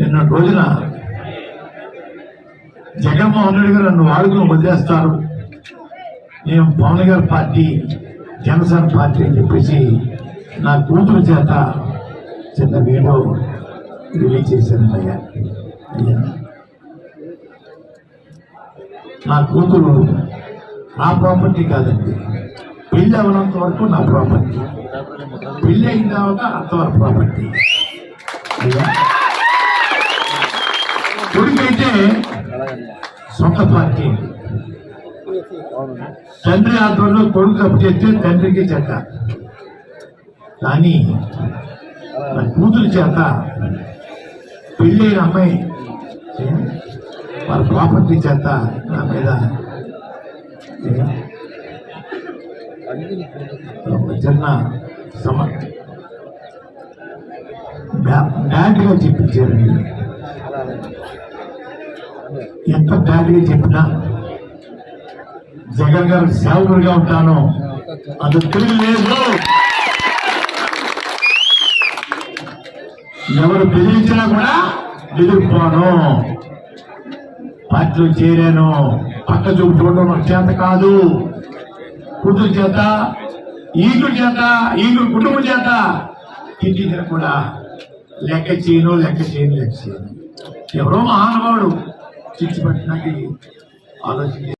నిన్న రోజున జగన్మోహన్ రెడ్డి గారు నన్ను వాడుకుని వదిలేస్తారు. నేను పవన్ గారి పార్టీ జనసేన పార్టీ అని చెప్పేసి నా కూతురు చేత చిన్న వీడియో రిలీజ్ చేశాను అయ్యా. నా కూతురు నా ప్రాపర్టీ కాదండి. పెళ్ళి అవనంత వరకు నా ప్రాపర్టీ. పెళ్ళి అయిన తర్వాత అంతవరకు ప్రాపర్టీ. అయ్యా. కొడుకైతే సొంత పార్టీ. తండ్రి ఆధ్వర్యంలో కొడుకు తప్పు చేస్తే తండ్రికి చెడ్డ కానీ నా కూతురు చేత పెళ్ళైన అమ్మాయి వాళ్ళ ప్రాపర్టీ చేత నా మీద చిన్న సమ బ్యా- చెప్పించారు ఎంత బ్యాడ్గా చెప్పినా జగన్ గారు సేవకుడిగా ఉంటాను అది తిరిగి లేదు ఎవరు బెదిరించినా కూడా ఎదుర్కోను పార్టీలో చేరాను. పక్క చూపు చూడడం నాకు చేత కాదు. కూతురు చేత ఈగుడు చేత ఈగుడు కుటుంబం చేత. తిట్టించిన కూడా లెక్క చేయను లెక్క చేయను లెక్క చేయను. ఎవరో మహానుభావుడు. చిచ్చి పట్టినట్టు ఆలోచన